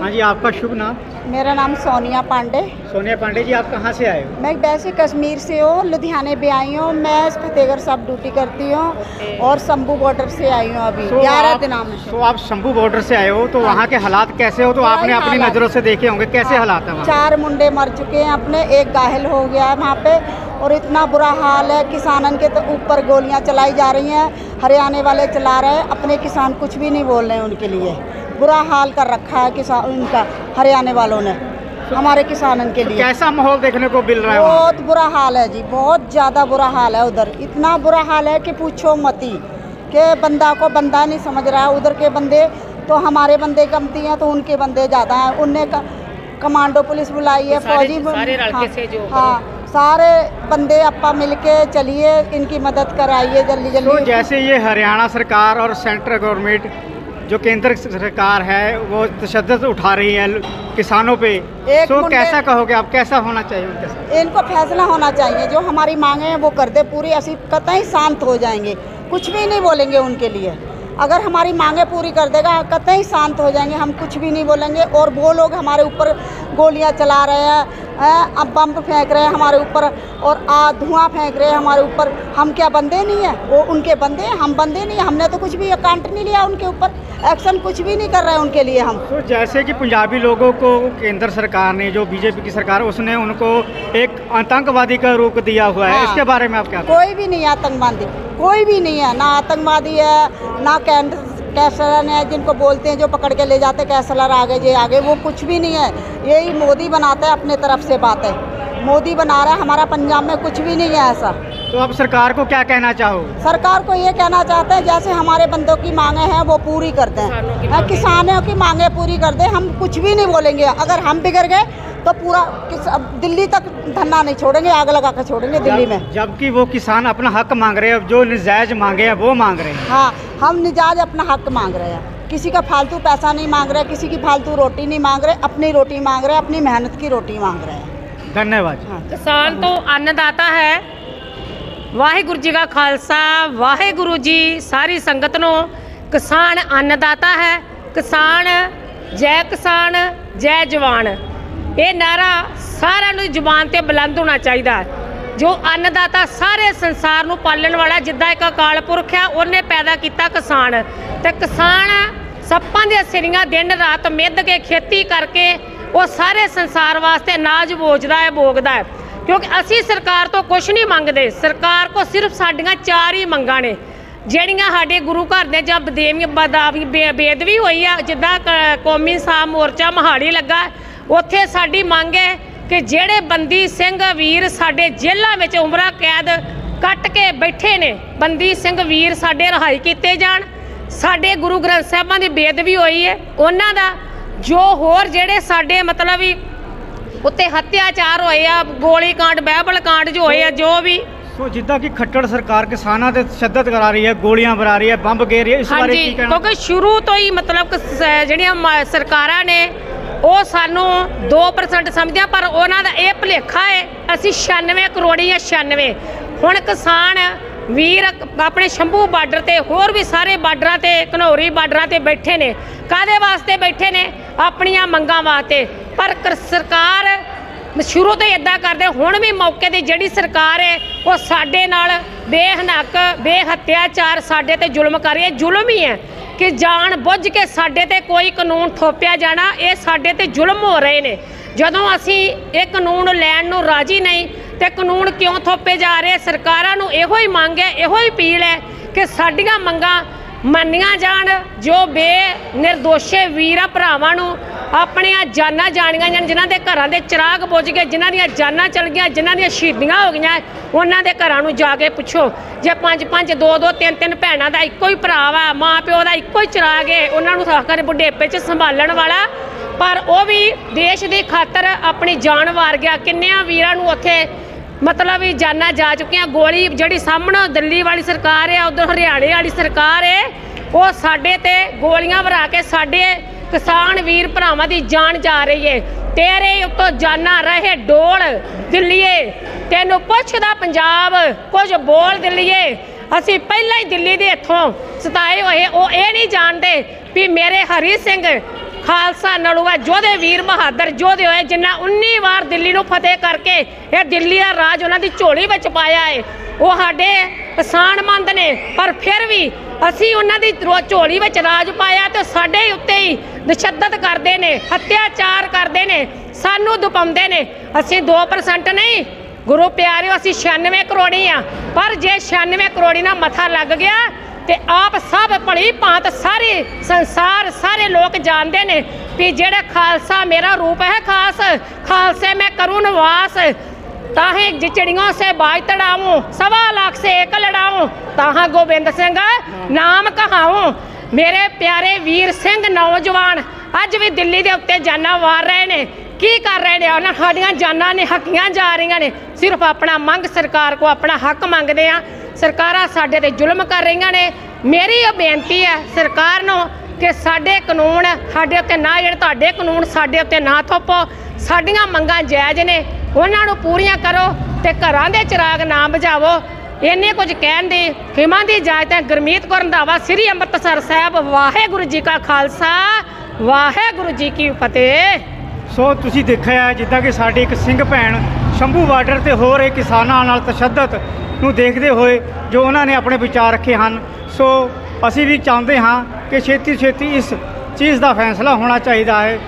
हाँ जी आपका शुभ नाम? मेरा नाम सोनिया पांडे। सोनिया पांडे जी आप कहाँ से आए हो? मैं वैसे कश्मीर से हूँ लुधियाने भी आई हूँ। मैं फतेहगढ़ साहब ड्यूटी करती हूँ और शंभू बॉर्डर से आई हूँ अभी। तो ग्यारह दिन दिनों में। तो आप शंभू बॉर्डर से आए हो तो हाँ। वहाँ के हालात कैसे हो? तो आपने अपनी नज़रों से देखे होंगे कैसे हालात है चार मुंडे मर चुके हैं अपने एक घायल हो गया है वहाँ पे और इतना बुरा हाल है किसानन के तो ऊपर गोलियाँ चलाई जा रही हैं हरियाणा वाले चला रहे हैं अपने किसान कुछ भी नहीं बोल रहे हैं उनके लिए। बुरा हाल कर रखा है किसान उनका हरियाणा वालों ने हमारे किसानन के तो लिए। कैसा माहौल देखने को मिल रहा है बहुत बुरा हाल है जी बहुत ज़्यादा बुरा हाल है उधर। इतना बुरा हाल है कि पूछो मती के बंदा को बंदा नहीं समझ रहा है उधर के बंदे तो हमारे बंदे कमती हैं तो उनके बंदे ज़्यादा हैं। उनने कमांडो पुलिस बुलाई है फौजी बु- सारे हाँ, से जो हाँ सारे बंदे अपा मिलके चलिए इनकी मदद कराइए जल्दी तो जल्दी जैसे ये हरियाणा सरकार और सेंट्रल गवर्नमेंट जो केंद्र सरकार है वो तशद उठा रही है किसानों पे। एक तो कैसा कहोगे आप? कैसा होना चाहिए उनके साथ? इनको फैसला होना चाहिए। जो हमारी मांगे हैं वो कर दे पूरी। असी कतई शांत हो जाएँगे। कुछ भी नहीं बोलेंगे उनके लिए। अगर हमारी मांगे पूरी कर देगा कतई शांत हो जाएँगे। हम कुछ भी नहीं बोलेंगे। और वो लोग हमारे ऊपर गोलियाँ चला रहे हैं, अब बम फेंक रहे हैं हमारे ऊपर और आ धुआँ फेंक रहे हैं हमारे ऊपर। हम क्या बंदे नहीं हैं? वो उनके बंदे हैं हम बंदे नहीं हैं। हमने तो कुछ भी अकाउंट नहीं लिया उनके ऊपर। एक्शन कुछ भी नहीं कर रहे हैं उनके लिए हम। तो जैसे कि पंजाबी लोगों को केंद्र सरकार ने जो बीजेपी की सरकार उसने उनको एक आतंकवादी का रूप दिया हुआ है। हाँ। इसके बारे में आप क्या कोई भी नहीं आतंकवादी कोई भी नहीं है। ना आतंकवादी है ना कैंड कैसलर ने जिनको बोलते हैं जो पकड़ के ले जाते कैसलर आगे जे आगे वो कुछ भी नहीं है। यही मोदी बनाता है अपने तरफ़ से बात। है मोदी बना रहा है हमारा पंजाब में कुछ भी नहीं है ऐसा। तो आप सरकार को क्या कहना चाहोगे सरकार को ये कहना चाहते हैं जैसे हमारे बंदों की मांगे हैं वो पूरी कर दें हाँ। किसानों की मांगे पूरी कर दें हम कुछ भी नहीं बोलेंगे। अगर हम बिगड़ गए तो पूरा किस अब दिल्ली तक धरना नहीं छोड़ेंगे आग लगा कर छोड़ेंगे दिल्ली में। जबकि वो किसान अपना हक मांग रहे हैं जो नजायज मांगे हैं वो मांग रहे हैं। हाँ हम निजायज अपना हक मांग रहे हैं। किसी का फालतू पैसा नहीं मांग रहे किसी की फालतू रोटी नहीं मांग रहे अपनी रोटी मांग रहे अपनी मेहनत की रोटी मांग रहे हैं। धन्यवाद हाँ, किसान तो अन्नदाता है। वाहिगुरु जी का खालसा वाहेगुरु जी सारी संगत नो किसान अन्नदाता है। किसान जय किसान जय जवान। ਇਹ ਨਾਰਾ ਸਾਰਿਆਂ ਨੂੰ ਜ਼ੁਬਾਨ ਤੇ ਬੁਲੰਦ ਹੋਣਾ ਚਾਹੀਦਾ ਹੈ। ਜੋ ਅੰਨਦਾਤਾ ਸਾਰੇ ਸੰਸਾਰ ਨੂੰ ਪਾਲਣ ਵਾਲਾ, ਜਿੱਦਾਂ ਇੱਕ ਅਕਾਲ ਪੁਰਖ ਆ, ਉਹਨੇ ਪੈਦਾ ਕੀਤਾ ਕਿਸਾਨ। ਤੇ ਕਿਸਾਨ ਸੱਪਾਂ ਦੀਆਂ ਸਿਰੀਆਂ ਦਿਨ ਰਾਤ ਮਿੱਧ ਕੇ ਖੇਤੀ ਕਰਕੇ ਉਹ ਸਾਰੇ ਸੰਸਾਰ ਵਾਸਤੇ ਅਨਾਜ ਬੋਝਦਾ ਹੈ, ਭੋਗਦਾ ਹੈ। ਕਿਉਂਕਿ ਅਸੀਂ ਸਰਕਾਰ ਤੋਂ ਕੁਝ ਨਹੀਂ ਮੰਗਦੇ। ਸਰਕਾਰ ਕੋ ਸਿਰਫ ਸਾਡੀਆਂ ਚਾਰ ਹੀ ਮੰਗਾਂ ਨੇ। ਜਿਹੜੀਆਂ ਸਾਡੇ ਗੁਰੂ ਘਰ ਦੇ ਜਾਂ ਬਦੇਵੀ ਬਦਾਵੀ ਬੇ- ਬੇਦਵੀ ਹੋਈ ਆ, ਜਿੱਦਾਂ ਕ- ਕੌਮੀ ਸਾਹ ਮੋਰਚਾ ਮਹਾੜੀ ਲੱਗਾ ਉੱਥੇ ਸਾਡੀ ਮੰਗ ਹੈ ਕਿ ਜਿਹੜੇ ਬੰਦੀ ਸਿੰਘ ਵੀਰ ਸਾਡੇ ਜੇਲ੍ਹਾਂ ਵਿੱਚ ਉਮਰਾਂ ਕੈਦ ਕੱਟ ਕੇ ਬੈਠੇ ਨੇ ਬੰਦੀ ਸਿੰਘ ਵੀਰ ਸਾਡੇ ਰਿਹਾਈ ਕੀਤੇ ਜਾਣ। ਸਾਡੇ ਗੁਰੂ ਗ੍ਰੰਥ ਸਾਹਿਬਾਂ ਦੀ ਬੇਦਵੀ ਹੋਈ ਹੈ। ਉਹਨਾਂ ਦਾ ਜੋ ਹੋਰ ਜਿਹੜੇ ਸਾਡੇ ਮਤਲਬ ਵੀ ਉੱਤੇ ਹੱਤਿਆਚਾਰ ਹੋਏ ਆ ਗੋਲੀ ਕਾਂਡ ਬਾਈਬਲ ਕਾਂਡ ਜੋ ਹੋਏ ਆ ਜੋ ਵੀ। ਸੋ ਜਿੱਦਾਂ ਕਿ ਖੱਟੜ ਸਰਕਾਰ ਕਿਸਾਨਾਂ ਤੇ ਤਸ਼ੱਦਦ ਕਰਾ ਰਹੀ ਹੈ ਗੋਲੀਆਂ ਬਰਾ ਰਹੀ ਹੈ ਬੰਬ ਗੇਰ ਰਹੀ ਹੈ ਇਸ ਬਾਰੇ ਕੀ ਕਹਿਣਾ? ਕਿਉਂਕਿ ਸ਼ੁਰੂ ਤੋਂ ਹੀ ਮਤਲਬ ਜਿਹੜੀਆਂ ਸਰਕਾਰਾਂ ਨੇ ਉਹ ਸਾਨੂੰ 2% ਸਮਝਿਆ, ਪਰ ਉਹਨਾਂ ਦਾ ਇਹ ਭੁਲੇਖਾ ਹੈ, ਅਸੀਂ 96 ਕਰੋੜੀ ਜਾਂ 96 ਹੁਣ ਕਿਸਾਨ ਵੀਰ ਆਪਣੇ ਸ਼ੰਭੂ ਬਾਰਡਰ ਤੇ ਹੋਰ ਵੀ ਸਾਰੇ ਬਾਰਡਰਾਂ ਤੇ, ਘਨੌਰੀ ਬਾਰਡਰਾਂ ਤੇ ਬੈਠੇ ਨੇ। ਕਾਦੇ ਵਾਸਤੇ ਬੈਠੇ ਨੇ? ਆਪਣੀਆਂ ਮੰਗਾਂ ਵਾਸਤੇ। ਪਰ ਸਰਕਾਰ ਸ਼ੁਰੂ ਤੋਂ ਹੀ ਇਦਾਂ ਕਰਦੇ, ਹੁਣ ਵੀ ਮੌਕੇ ਤੇ ਜਿਹੜੀ ਸਰਕਾਰ ਹੈ, ਉਹ ਸਾਡੇ ਨਾਲ ਬੇਹਨਕ, ਬੇਹੱਤਿਆਚਾਰ ਸਾਡੇ ਤੇ ਜ਼ੁਲਮ ਕਰ ਰਹੀ ਹੈ। ਜ਼ੁਲਮ ਹੀ ਹੈ। ਕਿ ਜਾਣ ਬੁੱਝ ਕੇ ਸਾਡੇ ਤੇ ਕੋਈ ਕਾਨੂੰਨ ਥੋਪਿਆ ਜਾਣਾ, ਇਹ ਸਾਡੇ ਤੇ ਜ਼ੁਲਮ ਹੋ ਰਹੇ ਨੇ। ਜਦੋਂ ਅਸੀਂ ਇਹ ਕਾਨੂੰਨ ਲੈਣ ਨੂੰ ਰਾਜੀ ਨਹੀਂ, ਤੇ ਕਾਨੂੰਨ ਕਿਉਂ ਥੋਪੇ ਜਾ ਰਹੇ? ਸਰਕਾਰਾਂ ਨੂੰ ਇਹੋ ਹੀ ਮੰਗ ਹੈ, ਇਹੋ ਹੀ ਅਪੀਲ ਹੈ ਕਿ ਸਾਡੀਆਂ ਮੰਗਾਂ ਮੰਨੀਆਂ ਜਾਣ, ਜੋ ਬੇ ਨਿਰਦੋਸ਼ੇ ਵੀਰਾਂ ਭਰਾਵਾਂ ਨੂੰ ਆਪਣੀਆਂ ਜਾਨਾਂ ਜਾਣੀਆਂ ਜਾਣ, ਜਿਨ੍ਹਾਂ ਦੇ ਘਰਾਂ ਦੇ ਚਿਰਾਗ ਬੁਝ ਗਏ, ਜਿਨ੍ਹਾਂ ਦੀਆਂ ਜਾਨਾਂ ਚਲ ਗਈਆਂ, ਜਿਨ੍ਹਾਂ ਦੀਆਂ ਸ਼ਹੀਦੀਆਂ ਹੋ ਗਈਆਂ, ਉਹਨਾਂ ਦੇ ਘਰਾਂ ਨੂੰ ਜਾ ਕੇ ਪੁੱਛੋ। ਜੇ ਪੰਜ ਪੰਜ, ਦੋ ਦੋ, ਤਿੰਨ ਤਿੰਨ ਭੈਣਾਂ ਦਾ ਇੱਕੋ ਹੀ ਭਰਾ ਵਾ, ਮਾਂ ਪਿਓ ਦਾ ਇੱਕੋ ਹੀ ਚਿਰਾਗ ਹੈ ਉਹਨਾਂ ਨੂੰ ਸਾਖਰ ਬੁਢੇਪੇ 'ਚ ਸੰਭਾਲਣ ਵਾਲਾ। ਪਰ ਉਹ ਵੀ ਦੇਸ਼ ਦੀ ਖਾਤਰ ਆਪਣੀ ਜਾਨ ਵਾਰ ਗਿਆ। ਕਿੰਨਿਆਂ ਵੀਰਾਂ ਨੂੰ ਉੱਥੇ ਮਤਲਬ ਵੀ ਜਾਨਾਂ ਜਾ ਚੁੱਕੀਆਂ। ਗੋਲੀ ਜਿਹੜੀ ਸਾਹਮਣੇ ਦਿੱਲੀ ਵਾਲੀ ਸਰਕਾਰ ਹੈ ਉਧਰ ਹਰਿਆਣੇ ਵਾਲੀ ਸਰਕਾਰ ਹੈ ਉਹ ਸਾਡੇ ਤੇ ਗੋਲੀਆਂ ਵਰਾ ਕੇ ਸਾਡੇ ਕਿਸਾਨ ਵੀਰ ਭਰਾਵਾਂ ਦੀ ਜਾਨ ਜਾ ਰਹੀ ਹੈ ਤੇਰੇ ਉੱਤੋਂ ਜਾਨਾਂ ਰਹੇ ਡੋਲ ਦਿੱਲੀਏ। ਤੈਨੂੰ ਪੁੱਛਦਾ ਪੰਜਾਬ, ਕੁਝ ਬੋਲ ਦਿੱਲੀਏ। ਅਸੀਂ ਪਹਿਲਾਂ ਹੀ ਦਿੱਲੀ ਦੇ ਇੱਥੋਂ ਸਤਾਏ ਹੋਏ, ਉਹ ਇਹ ਨਹੀਂ ਜਾਣਦੇ ਵੀ ਮੇਰੇ ਹਰੀ ਸਿੰਘ ਖਾਲਸਾ ਨਲੂਆ ਜੋਧੇ ਵੀਰ ਬਹਾਦਰ ਜੋਧੇ ਹੋਏ, ਜਿਨ੍ਹਾਂ 19 ਵਾਰ ਦਿੱਲੀ ਨੂੰ ਫਤਿਹ ਕਰਕੇ ਇਹ ਦਿੱਲੀ ਦਾ ਰਾਜ ਉਹਨਾਂ ਦੀ ਝੋਲੀ ਵਿੱਚ ਪਾਇਆ ਏ। ਉਹ ਸਾਡੇ ਕਿਸਾਨ ਮੰਦ ਨੇ, ਪਰ ਫਿਰ ਵੀ ਅਸੀਂ ਉਹਨਾਂ ਦੀ ਝੋਲੀ ਵਿੱਚ ਰਾਜ ਪਾਇਆ ਤੇ ਸਾਡੇ ਉੱਤੇ ਹੀ ਤਸ਼ੱਦਦ ਕਰਦੇ ਨੇ, ਹੱਤਿਆਚਾਰ ਕਰਦੇ ਨੇ, ਸਾਨੂੰ ਦੁਪਾਉਂਦੇ ਨੇ। ਅਸੀਂ 2% ਨਹੀਂ, ਗੁਰੂ ਪਿਆਰਿਓ, ਅਸੀਂ 96 ਕਰੋੜੀ ਆ। ਪਰ ਜੇ 96 ਕਰੋੜੀ ਨਾਲ ਮੱਥਾ ਲੱਗ ਗਿਆ, ਤੇ ਆਪ ਸਭ ਭਲੀ ਭਾਂਤ ਸਾਰੇ ਸੰਸਾਰ, ਸਾਰੇ ਲੋਕ ਜਾਣਦੇ ਨੇ ਕਿ ਜਿਹੜਾ ਖਾਲਸਾ ਮੇਰਾ ਰੂਪ ਹੈ ਖਾਸ, ਖਾਲਸੇ ਮੈਂ ਕਰੂ ਨਿਵਾਸ। ਤਾਹੇ ਜਿਚੜੀਆਂ ਸੇ ਬਾਜ ਤੜਾਵੂੰ ਸਵਾ ਲੱਖ ਸੇ ਇੱਕ ਲੜਾਵੂੰ ਤਾਹਾਂ ਗੋਬਿੰਦ ਸਿੰਘ ਨਾਮ ਕਹਾਉਂ ਮੇਰੇ ਪਿਆਰੇ ਵੀਰ ਸਿੰਘ ਨੌਜਵਾਨ, ਅੱਜ ਵੀ ਦਿੱਲੀ ਦੇ ਉੱਤੇ ਜਾਨਾਂ ਵਾਰ ਰਹੇ ਨੇ। ਕੀ ਕਰ ਰਹੇ ਨੇ? ਉਹਨਾਂ ਸਾਡੀਆਂ ਜਾਨਾਂ ਨੇ, ਹੱਕੀਆਂ ਜਾ ਰਹੀਆਂ ਨੇ। ਸਿਰਫ ਆਪਣਾ ਮੰਗ ਸਰਕਾਰ ਕੋ ਆਪਣਾ ਹੱਕ ਮੰਗਦੇ ਆ। ਸਰਕਾਰਾਂ ਸਾਡੇ ਤੇ ਜ਼ੁਲਮ ਕਰ ਰਹੀਆਂ ਨੇ। ਮੇਰੀ ਇਹ ਬੇਨਤੀ ਹੈ ਸਰਕਾਰ ਨੂੰ ਕਿ ਸਾਡੇ ਕਾਨੂੰਨ, ਸਾਡੇ ਉੱਤੇ ਨਾ ਜਿਹੜੇ ਤੁਹਾਡੇ ਕਾਨੂੰਨ ਸਾਡੇ ਉੱਤੇ ਨਾ ਥੋਪੋ। ਸਾਡੀਆਂ ਮੰਗਾਂ ਜਾਇਜ਼ ਨੇ। ਉਹਨਾਂ ਨੂੰ ਪੂਰੀਆਂ ਕਰੋ ਤੇ ਘਰਾਂ ਦੇ ਚਿਰਾਗ ਨਾ ਬੁਝਾਵੋ। ਇੰਨੇ ਕੁਝ ਕਹਿਣ ਦੀ ਖਿਮਾ ਦੀ ਇਜਾਜ਼ਤ ਹੈ ਗੁਰਮੀਤ ਕੌਰ ਰੰਧਾਵਾ ਸ੍ਰੀ ਅੰਮ੍ਰਿਤਸਰ ਸਾਹਿਬ, ਵਾਹਿਗੁਰੂ ਜੀ ਕਾ ਖਾਲਸਾ, ਵਾਹਿਗੁਰੂ ਜੀ ਕੀ ਫਤਿਹ। ਸੋ ਤੁਸੀਂ ਦੇਖਿਆ ਜਿੱਦਾਂ ਕਿ ਸਾਡੀ ਇੱਕ ਸਿੰਘ ਭੈਣ ਸ਼ੰਭੂ ਬਾਰਡਰ ਤੇ ਹੋ ਰਹੇ ਕਿਸਾਨਾਂ ਨਾਲ ਤਸ਼ੱਦਦ ਨੂੰ ਦੇਖਦੇ ਹੋਏ ਜੋ ਉਹਨਾਂ ਨੇ ਆਪਣੇ ਵਿਚਾਰ ਰੱਖੇ ਹਨ। ਸੋ ਅਸੀਂ ਵੀ ਚਾਹੁੰਦੇ ਹਾਂ ਕਿ ਛੇਤੀ ਛੇਤੀ ਇਸ ਚੀਜ਼ ਦਾ ਫੈਸਲਾ ਹੋਣਾ ਚਾਹੀਦਾ ਹੈ।